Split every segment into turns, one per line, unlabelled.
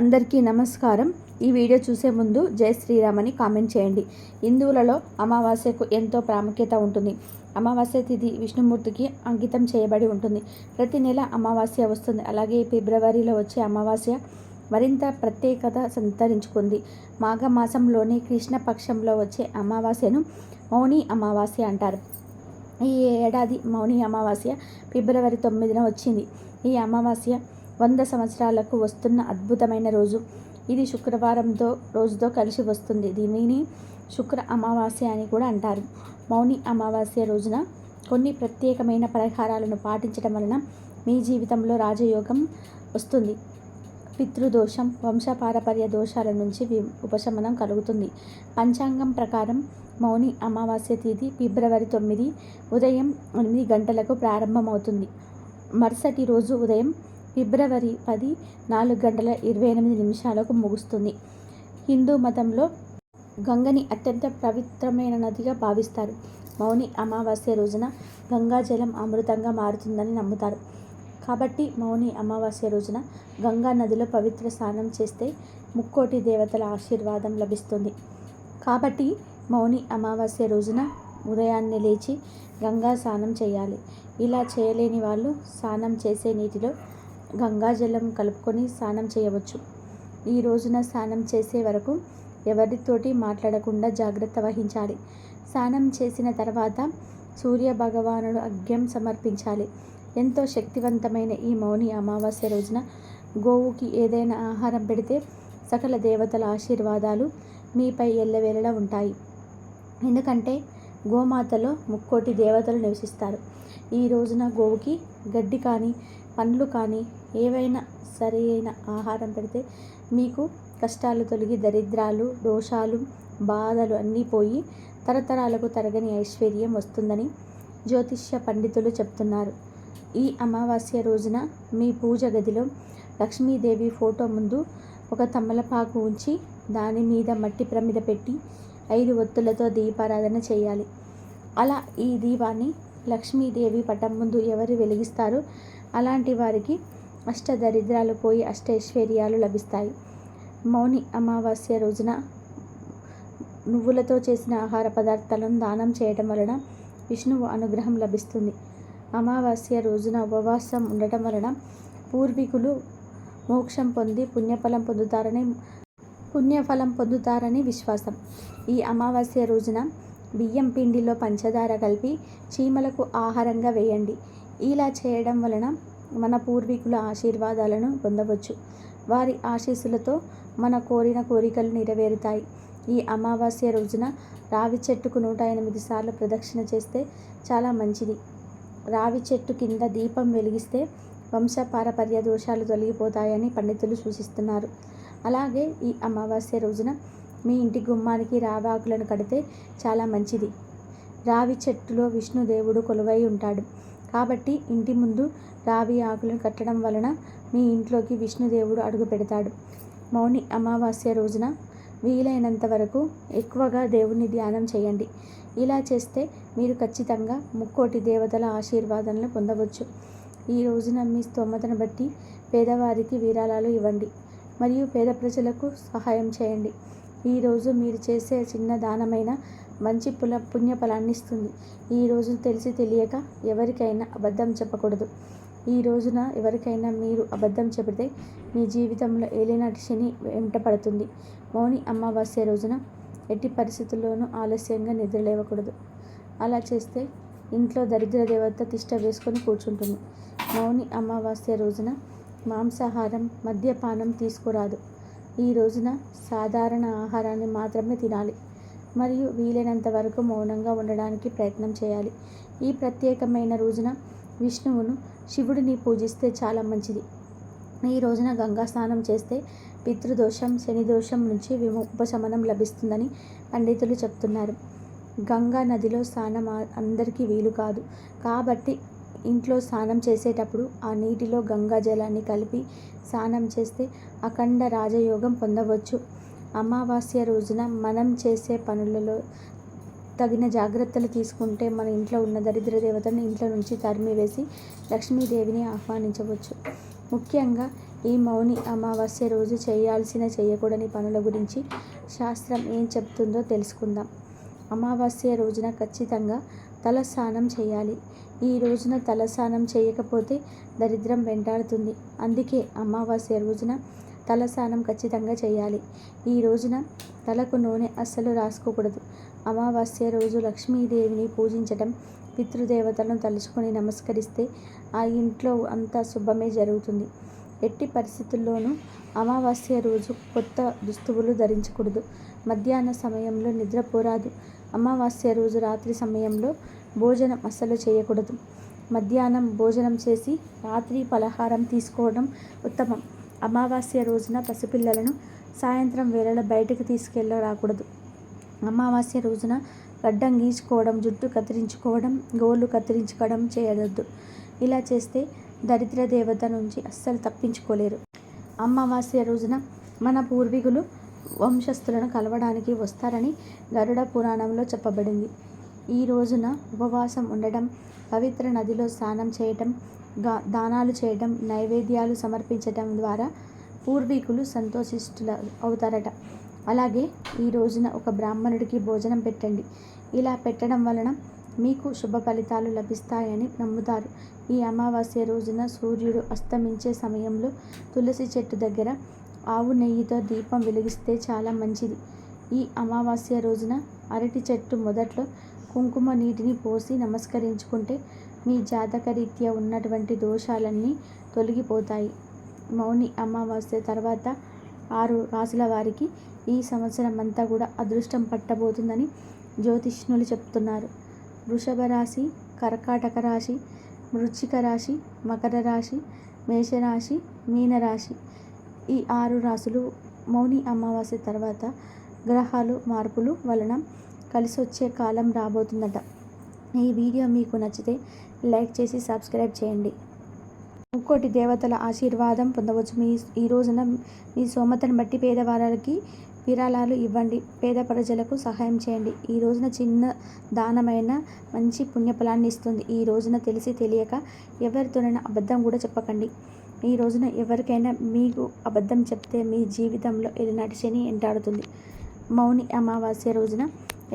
అందరికీ నమస్కారం. ఈ వీడియో చూసే ముందు జై శ్రీరామ్ అని కామెంట్ చేయండి. హిందువులలో అమావాస్యకు ఎంతో ప్రాముఖ్యత ఉంటుంది. అమావాస్య తిథి విష్ణుమూర్తికి అంకితం చేయబడి ఉంటుంది. ప్రతి నెల అమావాస్య వస్తుంది. అలాగే ఫిబ్రవరిలో వచ్చే అమావాస్య మరింత ప్రత్యేకత సంతరించుకుంది. మాఘమాసంలోని కృష్ణపక్షంలో వచ్చే అమావాస్యను మౌని అమావాస్య అంటారు. ఈ ఏడాది మౌని అమావాస్య ఫిబ్రవరి తొమ్మిదిన వచ్చింది. ఈ అమావాస్య వంద సంవత్సరాలకు వస్తున్న అద్భుతమైన రోజు. ఇది శుక్రవారంతో రోజుతో కలిసి వస్తుంది. దీనిని శుక్ర అమావాస్య అని కూడా అంటారు. మౌని అమావాస్య రోజున కొన్ని ప్రత్యేకమైన పరిహారాలను పాటించడం వలన మీ జీవితంలో రాజయోగం వస్తుంది. పితృదోషం వంశపారపర్య దోషాల నుంచి ఉపశమనం కలుగుతుంది. పంచాంగం ప్రకారం మౌని అమావాస్య తేదీ ఫిబ్రవరి తొమ్మిది ఉదయం ఎనిమిది గంటలకు ప్రారంభమవుతుంది. మరుసటి రోజు ఉదయం ఫిబ్రవరి పది నాలుగు గంటల ఇరవై ఎనిమిది నిమిషాలకు ముగుస్తుంది. హిందూ మతంలో గంగని అత్యంత పవిత్రమైన నదిగా భావిస్తారు. మౌని అమావాస్య రోజున గంగాజలం అమృతంగా మారుతుందని నమ్ముతారు. కాబట్టి మౌని అమావాస్య రోజున గంగా నదిలో పవిత్ర స్నానం చేస్తే ముక్కోటి దేవతల ఆశీర్వాదం లభిస్తుంది. కాబట్టి మౌని అమావాస్య రోజున ఉదయాన్నే లేచి గంగా స్నానం చేయాలి. ఇలా చేయలేని వాళ్ళు స్నానం చేసే నీటిలో గంగాజలం కలుపుకొని స్నానం చేయవచ్చు. ఈ రోజున స్నానం చేసే వరకు ఎవరితోటి మాట్లాడకుండా జాగ్రత్త వహించాలి. స్నానం చేసిన తర్వాత సూర్య భగవానుడు అర్ఘ్యం సమర్పించాలి. ఎంతో శక్తివంతమైన ఈ మౌని అమావాస్య రోజున గోవుకి ఏదైనా ఆహారం పెడితే సకల దేవతల ఆశీర్వాదాలు మీపై ఎల్లవేళలా ఉంటాయి. ఎందుకంటే గోమాతలో ముక్కోటి దేవతలు నివసిస్తారు. ఈ రోజున గోవుకి గడ్డి కానీ పండ్లు కానీ ఏవైనా సరైన ఆహారం పెడితే మీకు కష్టాలు తొలగి దరిద్రాలు దోషాలు బాధలు అన్నీ పోయి తరతరాలకు తరగని ఐశ్వర్యం వస్తుందని జ్యోతిష్య పండితులు చెప్తున్నారు. ఈ అమావాస్య రోజున మీ పూజ గదిలో లక్ష్మీదేవి ఫోటో ముందు ఒక తమలపాకు ఉంచి దాని మీద మట్టి ప్రమిద పెట్టి ఐదు ఒత్తులతో దీపారాధన చేయాలి. అలా ఈ దీపాన్ని లక్ష్మీదేవి పటం ముందు ఎవరు వెలిగిస్తారో అలాంటి వారికి అష్ట దరిద్రాలు పోయి అష్టైశ్వర్యాలు లభిస్తాయి. మౌని అమావాస్య రోజున నువ్వులతో చేసిన ఆహార పదార్థాలను దానం చేయడం వలన విష్ణువు అనుగ్రహం లభిస్తుంది. అమావాస్య రోజున ఉపవాసం ఉండటం వలన పూర్వీకులు మోక్షం పొంది పుణ్యఫలం పొందుతారని పుణ్యఫలం పొందుతారని విశ్వాసం. ఈ అమావాస్య రోజున బియ్యం పిండిలో పంచదార కలిపి చీమలకు ఆహారంగా వేయండి. ఇలా చేయడం వలన మన పూర్వీకుల ఆశీర్వాదాలను పొందవచ్చు. వారి ఆశీస్సులతో మన కోరిన కోరికలు నెరవేరుతాయి. ఈ అమావాస్య రోజున రావి చెట్టుకు నూట ఎనిమిది సార్లు ప్రదక్షిణ చేస్తే చాలా మంచిది. రావి చెట్టు కింద దీపం వెలిగిస్తే వంశ పారపర్య దోషాలు తొలగిపోతాయని పండితులు సూచిస్తున్నారు. అలాగే ఈ అమావాస్య రోజున మీ ఇంటి గుమ్మానికి రావాకులను కడితే చాలా మంచిది. రావి చెట్టులో విష్ణుదేవుడు కొలువై ఉంటాడు. కాబట్టి ఇంటి ముందు రావి ఆకులను కట్టడం వలన మీ ఇంట్లోకి విష్ణుదేవుడు అడుగు పెడతాడు. మౌని అమావాస్య రోజున వీలైనంత వరకు ఎక్కువగా దేవుని ధ్యానం చేయండి. ఇలా చేస్తే మీరు ఖచ్చితంగా ముక్కోటి దేవతల ఆశీర్వాదాలను పొందవచ్చు. ఈ రోజున మీ స్తోమతను బట్టి పేదవారికి విరాళాలు ఇవ్వండి. మరియు పేద ప్రజలకు సహాయం చేయండి. ఈరోజు మీరు చేసే చిన్న దానమైన మంచి పుల పుణ్యఫలాన్ని ఇస్తుంది ఈ రోజు తెలిసి తెలియక ఎవరికైనా అబద్ధం చెప్పకూడదు. ఈ రోజున ఎవరికైనా మీరు అబద్ధం చెబితే మీ జీవితంలో ఏలినాటి శని వెంట పడుతుంది. మౌని అమావాస్య రోజున ఎట్టి పరిస్థితుల్లోనూ ఆలస్యంగా నిద్రలేవకూడదు అలా చేస్తే ఇంట్లో దరిద్ర దేవత తిష్ట వేసుకొని కూర్చుంటుంది. మౌని అమావాస్య రోజున మాంసాహారం మద్యపానం తీసుకురాదు. ఈ రోజున సాధారణ ఆహారాన్ని మాత్రమే తినాలి. మరియు వీలైనంత వరకు మౌనంగా ఉండడానికి ప్రయత్నం చేయాలి. ఈ ప్రత్యేకమైన రోజున విష్ణువును శివుడిని పూజిస్తే చాలా మంచిది. ఈ రోజున గంగా స్నానం చేస్తే పితృదోషం శనిదోషం నుంచి విము ఉపశమనం లభిస్తుందని పండితులు చెప్తున్నారు. గంగా నదిలో స్నానం అందరికీ వీలు కాదు. కాబట్టి ఇంట్లో స్నానం చేసేటప్పుడు ఆ నీటిలో గంగా జలాన్ని కలిపి స్నానం చేస్తే అఖండ రాజయోగం పొందవచ్చు. అమావాస్య రోజున మనం చేసే పనులలో తగిన జాగ్రత్తలు తీసుకుంటే మన ఇంట్లో ఉన్న దరిద్ర దేవతను ఇంట్లో నుంచి తరిమివేసి లక్ష్మీదేవిని ఆహ్వానించవచ్చు. ముఖ్యంగా ఈ మౌని అమావాస్య రోజు చేయాల్సిన చేయకూడని పనుల గురించి శాస్త్రం ఏం చెప్తుందో తెలుసుకుందాం. అమావాస్య రోజున ఖచ్చితంగా తలస్నానం చేయాలి. ఈ రోజున తలస్నానం చేయకపోతే దరిద్రం వెంటాడుతుంది. అందుకే అమావాస్య రోజున తలస్నానం ఖచ్చితంగా చేయాలి. ఈ రోజున తలకు నూనె అస్సలు రాసుకోకూడదు. అమావాస్య రోజు లక్ష్మీదేవిని పూజించటం పితృదేవతలను తలుచుకొని నమస్కరిస్తే ఆ ఇంట్లో అంతా శుభమే జరుగుతుంది. ఎట్టి పరిస్థితుల్లోనూ అమావాస్య రోజు కొత్త దుస్తువులు ధరించకూడదు. మధ్యాహ్న సమయంలో నిద్రపోరాదు. అమావాస్య రోజు రాత్రి సమయంలో భోజనం అస్సలు చేయకూడదు. మధ్యాహ్నం భోజనం చేసి రాత్రి పలహారం తీసుకోవడం ఉత్తమం. అమావాస్య రోజున పసిపిల్లలను సాయంత్రం వేళలో బయటకు తీసుకెళ్ళరాకూడదు అమావాస్య రోజున గడ్డం గీచుకోవడం జుట్టు కత్తిరించుకోవడం గోళ్ళు కత్తిరించుకోవడం చేయవద్దు. ఇలా చేస్తే దరిద్ర దేవత నుంచి అస్సలు తప్పించుకోలేరు. అమావాస్య రోజున మన పూర్వీకులు వంశస్థులను కలవడానికి వస్తారని గరుడ పురాణంలో చెప్పబడింది. ఈ రోజున ఉపవాసం ఉండడం పవిత్ర నదిలో స్నానం చేయటం గా దానాలు చేయటం నైవేద్యాలు సమర్పించటం ద్వారా పూర్వీకులు సంతోషిష్టుల అవుతారట. అలాగే ఈ రోజున ఒక బ్రాహ్మణుడికి భోజనం పెట్టండి. ఇలా పెట్టడం వలన మీకు శుభ ఫలితాలు లభిస్తాయని నమ్ముతారు. ఈ అమావాస్య రోజున సూర్యుడు అస్తమించే సమయంలో తులసి చెట్టు దగ్గర ఆవు నెయ్యితో దీపం వెలిగిస్తే చాలా మంచిది. ఈ అమావాస్య రోజున అరటి చెట్టు మొదట్లో కుంకుమ నీటిని పోసి నమస్కరించుకుంటే మీ జాతకరీత్యా ఉన్నటువంటి దోషాలన్నీ తొలగిపోతాయి. మౌని అమావాస్య తర్వాత ఆరు రాసుల వారికి ఈ సంవత్సరం అంతా కూడా అదృష్టం పట్టబోతుందని జ్యోతిష్ణులు చెప్తున్నారు. వృషభ రాశి కర్కాటక రాశి మృచ్చిక రాశి మకర రాశి మేషరాశి మీనరాశి ఈ ఆరు రాశులు మౌని అమావాస్య తర్వాత గ్రహాలు మార్పులు వలన కలిసి వచ్చే కాలం రాబోతుందట. ఈ వీడియో మీకు నచ్చితే లైక్ చేసి సబ్స్క్రైబ్ చేయండి. ఇంకోటి దేవతల ఆశీర్వాదం పొందవచ్చు. మీ ఈ రోజున మీ సోమతను బట్టి పేదవారికి విరాళాలు ఇవ్వండి. పేద ప్రజలకు సహాయం చేయండి. ఈ రోజున చిన్న దానమైన మంచి పుణ్యఫలాన్ని ఇస్తుంది. ఈ రోజున తెలిసి తెలియక ఎవరితోనైనా అబద్ధం కూడా చెప్పకండి. ఈ రోజున ఎవరికైనా మీకు అబద్ధం చెప్తే మీ జీవితంలో ఎలినాటి శని ఎంటాడుతుంది. మౌని అమావాస్య రోజున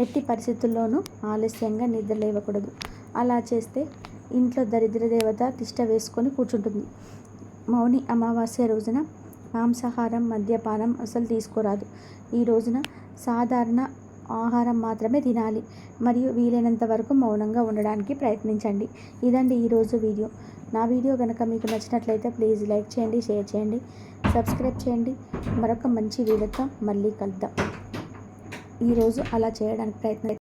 ఎట్టి పరిస్థితుల్లోనూ ఆలస్యంగా నిద్ర లేవకూడదు. అలా చేస్తే ఇంట్లో దరిద్ర దేవత తిష్ట వేసుకొని కూర్చుంటుంది. మౌని అమావాస్య రోజున మాంసాహారం మద్యపానం అసలు తీసుకోరాదు. ఈ రోజున సాధారణ ఆహారం మాత్రమే తినాలి. మరియు వీలైనంత వరకు మౌనంగా ఉండడానికి ప్రయత్నించండి. ఇదండి ఈరోజు వీడియో. నా వీడియో కనుక మీకు నచ్చినట్లయితే ప్లీజ్ లైక్ చేయండి షేర్ చేయండి సబ్స్క్రైబ్ చేయండి. మరొక మంచి వీడియోతో మళ్ళీ కలుద్దాం. ఈరోజు అలా చేయడానికి ప్రయత్నం